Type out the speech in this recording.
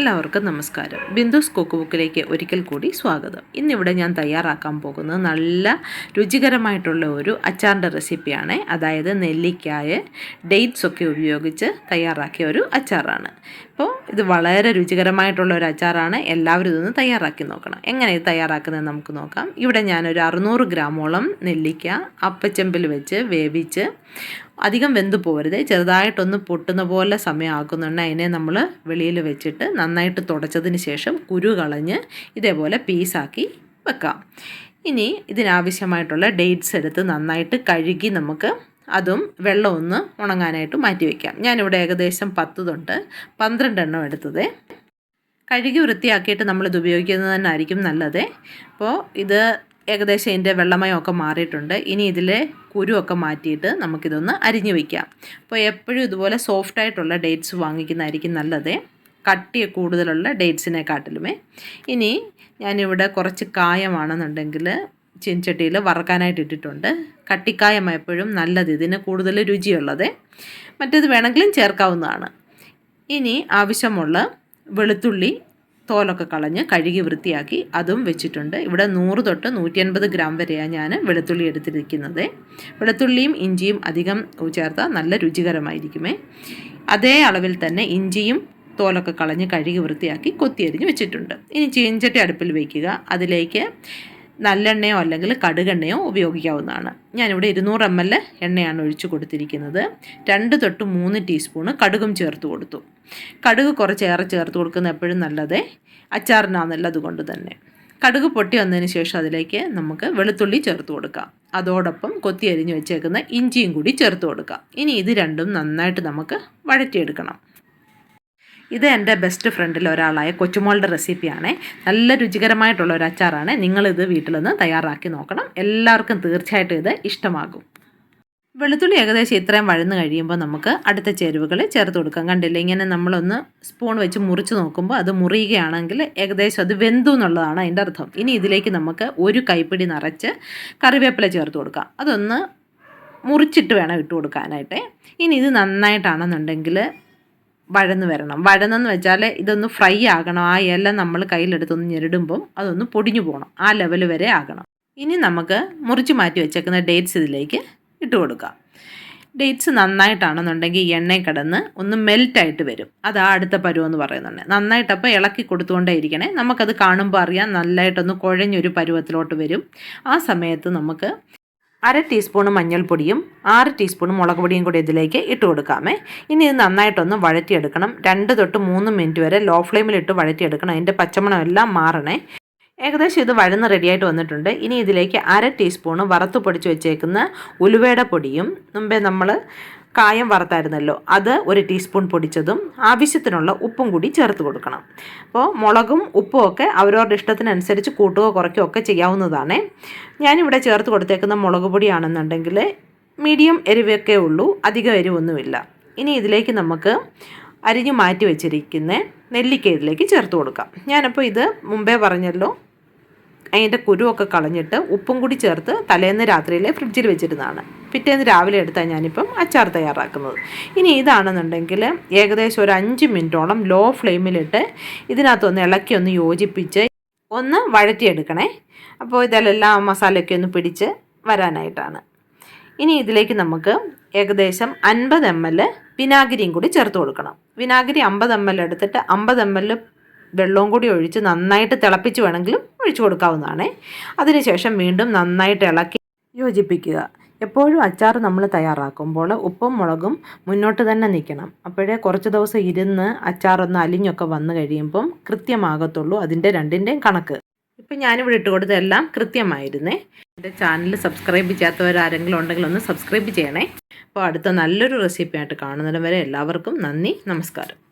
എല്ലാവർക്കും നമസ്കാരം. ബിന്ദുസ് കുക്ക് ബുക്കിലേക്ക് ഒരിക്കൽ കൂടി സ്വാഗതം. ഇന്നിവിടെ ഞാൻ തയ്യാറാക്കാൻ പോകുന്നത് നല്ല രുചികരമായിട്ടുള്ള ഒരു അച്ചാറിന്റെ റെസിപ്പിയാണ്. അതായത് നെല്ലിക്കായ ഡേറ്റ്സ് ഒക്കെ ഉപയോഗിച്ച് തയ്യാറാക്കിയ ഒരു അച്ചാറാണ്. അപ്പോൾ ഇത് വളരെ രുചികരമായിട്ടുള്ള ഒരു അച്ചാറാണ്. എല്ലാവരും ഇതൊന്ന് തയ്യാറാക്കി നോക്കണം. എങ്ങനെ ഇത് തയ്യാറാക്കുന്നത് നമുക്ക് നോക്കാം. ഇവിടെ ഞാനൊരു അറുന്നൂറ് ഗ്രാമോളം നെല്ലിക്ക അപ്പച്ചെമ്പിൽ വെച്ച് വേവിച്ച് അധികം വെന്ത് പോകരുത് ചെറുതായിട്ടൊന്ന് പൊട്ടുന്ന പോലെ സമയമാക്കുന്നുണ്ട്. അതിനെ നമ്മൾ വെളിയിൽ വെച്ചിട്ട് നന്നായിട്ട് തുടച്ചതിന് ശേഷം കുരു കളഞ്ഞ് ഇതേപോലെ പീസാക്കി വെക്കാം. ഇനി ഇതിനാവശ്യമായിട്ടുള്ള ഡേറ്റ്സ് എടുത്ത് നന്നായിട്ട് കഴുകി നമുക്ക് അതും വെള്ളം ഒന്ന് ഉണങ്ങാനായിട്ട് മാറ്റി വയ്ക്കാം ഞാനിവിടെ ഏകദേശം പത്ത് തൊട്ട് പന്ത്രണ്ടെണ്ണം എടുത്തത്. കഴുകി വൃത്തിയാക്കിയിട്ട് നമ്മളിത് ഉപയോഗിക്കുന്നത് തന്നെ ആയിരിക്കും നല്ലത്. അപ്പോൾ ഇത് ഏകദേശം ഇതിന്റെ വെള്ളമയമൊക്കെ മാറിയിട്ടുണ്ട്. ഇനി ഇതിലെ കുരുവൊക്കെ മാറ്റിയിട്ട് നമുക്കിതൊന്ന് അരിഞ്ഞു വയ്ക്കാം അപ്പോൾ എപ്പോഴും ഇതുപോലെ സോഫ്റ്റായിട്ടുള്ള ഡേറ്റ്സ് വാങ്ങിക്കുന്നതായിരിക്കും നല്ലത്. കട്ടി കൂടുതലുള്ള ഡേറ്റ്സിനെക്കാട്ടിലുമേ ഇനി ഞാനിവിടെ കുറച്ച് കായമാണെന്നുണ്ടെങ്കിൽ ചീൻചട്ടിയിൽ വറക്കാനായിട്ട് ഇട്ടിട്ടുണ്ട്. കട്ടിക്കായം എപ്പോഴും നല്ലത് ഇതിന് കൂടുതൽ രുചിയുള്ളത്. മറ്റേത് വേണമെങ്കിലും ചേർക്കാവുന്നതാണ്. ഇനി ആവശ്യമുള്ള വെളുത്തുള്ളി തോലൊക്കെ കളഞ്ഞ് കഴുകി വൃത്തിയാക്കി അതും വെച്ചിട്ടുണ്ട്. ഇവിടെ നൂറ് തൊട്ട് നൂറ്റി ഗ്രാം വരെയാണ് ഞാൻ വെളുത്തുള്ളി എടുത്തിരിക്കുന്നത്. വെളുത്തുള്ളിയും ഇഞ്ചിയും അധികം ചേർത്താൽ നല്ല രുചികരമായിരിക്കുമേ. അതേ അളവിൽ തന്നെ ഇഞ്ചിയും തോലൊക്കെ കളഞ്ഞ് കഴുകി വൃത്തിയാക്കി കൊത്തിയരിഞ്ഞ് വെച്ചിട്ടുണ്ട്. ഇനി ചീഞ്ചട്ടി അടുപ്പിൽ വയ്ക്കുക അതിലേക്ക് നല്ലെണ്ണയോ അല്ലെങ്കിൽ കടുകെണ്ണയോ ഉപയോഗിക്കാവുന്നതാണ്. ഞാനിവിടെ ഇരുന്നൂറ് എം എൽ എണ്ണയാണ് ഒഴിച്ചു കൊടുത്തിരിക്കുന്നത്. രണ്ട് തൊട്ട് മൂന്ന് ടീസ്പൂണ് കടുകും ചേർത്ത് കൊടുത്തു. കടുക് കുറച്ചേറെ ചേർത്ത് കൊടുക്കുന്ന എപ്പോഴും നല്ലത് അച്ചാറിനാന്നുള്ളത് കൊണ്ട് തന്നെ. കടുക് പൊട്ടി വന്നതിന് ശേഷം അതിലേക്ക് നമുക്ക് വെളുത്തുള്ളി ചേർത്ത് കൊടുക്കാം. അതോടൊപ്പം കൊത്തി അരിഞ്ഞ് വെച്ചേക്കുന്ന ഇഞ്ചിയും കൂടി ചേർത്ത് കൊടുക്കാം. ഇനി ഇത് രണ്ടും നന്നായിട്ട് നമുക്ക് വഴറ്റിയെടുക്കണം. ഇത് എന്റെ ബെസ്റ്റ് ഫ്രണ്ടിൽ ഒരാളായ കൊച്ചുമോളുടെ റെസിപ്പിയാണ് നല്ല രുചികരമായിട്ടുള്ള ഒരു അച്ചാറാണ്. നിങ്ങളിത് വീട്ടിൽ നിന്ന് തയ്യാറാക്കി നോക്കണം. എല്ലാവർക്കും തീർച്ചയായിട്ടും ഇത് ഇഷ്ടമാകും. വെളുത്തുള്ളി ഏകദേശം ഇത്രയും വഴന്ന് കഴിയുമ്പോൾ നമുക്ക് അടുത്ത ചേരുവകൾ ചേർത്ത് കൊടുക്കാം. കണ്ടില്ല? ഇങ്ങനെ നമ്മളൊന്ന് സ്പൂൺ വെച്ച് മുറിച്ച് നോക്കുമ്പോൾ അത് മുറിയുകയാണെങ്കിൽ ഏകദേശം അത് വെന്തു എന്നുള്ളതാണ് അതിന്റെ അർത്ഥം. ഇനി ഇതിലേക്ക് നമുക്ക് ഒരു കൈപ്പിടി നിറച്ച് കറിവേപ്പില ചേർത്ത് കൊടുക്കാം. അതൊന്ന് മുറിച്ചിട്ട് വേണം ഇട്ട് കൊടുക്കാനായിട്ട്. ഇനി ഇത് നന്നായിട്ടാണെന്നുണ്ടെങ്കിൽ വഴന്ന് വരണം. വഴന്നെന്ന് വെച്ചാൽ ഇതൊന്ന് ഫ്രൈ ആകണം. ആ ഇല നമ്മൾ കയ്യിലെടുത്തൊന്ന് ഞെരിടുമ്പം അതൊന്ന് പൊടിഞ്ഞു പോകണം ആ ലെവൽ വരെ ആകണം. ഇനി നമുക്ക് മുറിച്ച് മാറ്റി വെച്ചേക്കുന്ന ഡേറ്റ്സ് ഇതിലേക്ക് ഇട്ട് കൊടുക്കാം. ഡേറ്റ്സ് നന്നായിട്ടാണെന്നുണ്ടെങ്കിൽ എണ്ണയിൽ കിടന്ന് ഒന്ന് മെൽറ്റായിട്ട് വരും. അതാ അടുത്ത പരുവെന്ന് പറയുന്നുണ്ട്. നന്നായിട്ടപ്പോൾ ഇളക്കി കൊടുത്തുകൊണ്ടേ ഇരിക്കണേ. നമുക്കത് കാണുമ്പോൾ അറിയാം. നല്ലതായിട്ടൊന്ന് കുഴഞ്ഞൊരു പരുവത്തിലോട്ട് വരും. ആ സമയത്ത് നമുക്ക് അര ടീസ്പൂൺ മഞ്ഞൾപ്പൊടിയും ആറ് ടീസ്പൂൺ മുളക് പൊടിയും കൂടി ഇതിലേക്ക് ഇട്ട് കൊടുക്കാമേ. ഇനി ഇത് നന്നായിട്ടൊന്ന് വഴറ്റിയെടുക്കണം. രണ്ട് തൊട്ട് മൂന്ന് മിനിറ്റ് വരെ ലോ ഫ്ലെയിമിലിട്ട് വഴറ്റിയെടുക്കണം. അതിന്റെ പച്ചമണം എല്ലാം മാറണേ. ഏകദേശം ഇത് വഴന്ന് റെഡിയായിട്ട് വന്നിട്ടുണ്ട്. ഇനി ഇതിലേക്ക് അര ടീസ്പൂണ് വറുത്ത് പൊടിച്ച് വെച്ചേക്കുന്ന ഉലുവയുടെ പൊടിയും മുമ്പേ നമ്മൾ കായം വറുത്തായിരുന്നല്ലോ. അത് ഒരു ടീസ്പൂൺ പൊടിച്ചതും ആവശ്യത്തിനുള്ള ഉപ്പും കൂടി ചേർത്ത് കൊടുക്കണം. അപ്പോൾ മുളകും ഉപ്പും ഒക്കെ അവരവരുടെ ഇഷ്ടത്തിനനുസരിച്ച് കൂട്ടുകയോ കുറയ്ക്കുകയോ ഒക്കെ ചെയ്യാവുന്നതാണ്. ഞാനിവിടെ ചേർത്ത് കൊടുത്തേക്കുന്ന മുളക് പൊടിയാണെന്നുണ്ടെങ്കിൽ മീഡിയം എരിവൊക്കെ ഉള്ളൂ അധികം എരിവൊന്നുമില്ല. ഇനി ഇതിലേക്ക് നമുക്ക് അരിഞ്ഞു മാറ്റി വെച്ചിരിക്കുന്ന നെല്ലിക്ക ഇതിലേക്ക് ചേർത്ത് കൊടുക്കാം. ഞാനപ്പോൾ ഇത് മുമ്പേ പറഞ്ഞല്ലോ അതിന്റെ കുരുവൊക്കെ കളഞ്ഞിട്ട് ഉപ്പും കൂടി ചേർത്ത് തലേന്ന് രാത്രിയിലെ ഫ്രിഡ്ജിൽ വെച്ചിരുന്നതാണ്. പിറ്റേന്ന് രാവിലെ എടുത്താൽ ഞാനിപ്പം അച്ചാർ തയ്യാറാക്കുന്നത്. ഇനി ഇതാണെന്നുണ്ടെങ്കിൽ ഏകദേശം ഒരു അഞ്ച് മിനിറ്റോളം ലോ ഫ്ലെയിമിലിട്ട് ഇതിനകത്തൊന്ന് ഇളക്കി ഒന്ന് യോജിപ്പിച്ച് ഒന്ന് വഴറ്റിയെടുക്കണേ. അപ്പോൾ ഇതിലെല്ലാം മസാലയൊക്കെ ഒന്ന് പിടിച്ച് വരാനായിട്ടാണ്. ഇനി ഇതിലേക്ക് നമുക്ക് ഏകദേശം അൻപത് എം എൽ വിനാഗിരിയും കൂടി ചേർത്ത് കൊടുക്കണം. വിനാഗിരി അമ്പത് എം എൽ എടുത്തിട്ട് അമ്പത് എം എൽ വെള്ളവും കൂടി ഒഴിച്ച് നന്നായിട്ട് തിളപ്പിച്ച് വേണമെങ്കിലും ഒഴിച്ചു കൊടുക്കാവുന്നതാണ്. അതിനുശേഷം വീണ്ടും നന്നായിട്ട് ഇളക്കി യോജിപ്പിക്കുക. എപ്പോഴും അച്ചാർ നമ്മൾ തയ്യാറാക്കുമ്പോൾ ഉപ്പും മുളകും മുന്നോട്ട് തന്നെ നിൽക്കണം. അപ്പോഴേ കുറച്ച് ദിവസം ഇരുന്ന് അച്ചാറൊന്ന് അലിഞ്ഞൊക്കെ വന്നു കഴിയുമ്പം കൃത്യമാകത്തുള്ളൂ അതിന്റെ രണ്ടിന്റെയും കണക്ക്. ഇപ്പം ഞാനിവിടെ ഇട്ട് കൊടുത്തതെല്ലാം കൃത്യമായിരുന്നേ. എന്റെ ചാനൽ സബ്സ്ക്രൈബ് ചെയ്യാത്തവരാരെങ്കിലും ഉണ്ടെങ്കിൽ ഒന്ന് സബ്സ്ക്രൈബ് ചെയ്യണേ. അപ്പോൾ അടുത്ത നല്ലൊരു റെസിപ്പിയായിട്ട് കാണുന്നതിന് വരെ എല്ലാവർക്കും നന്ദി നമസ്കാരം.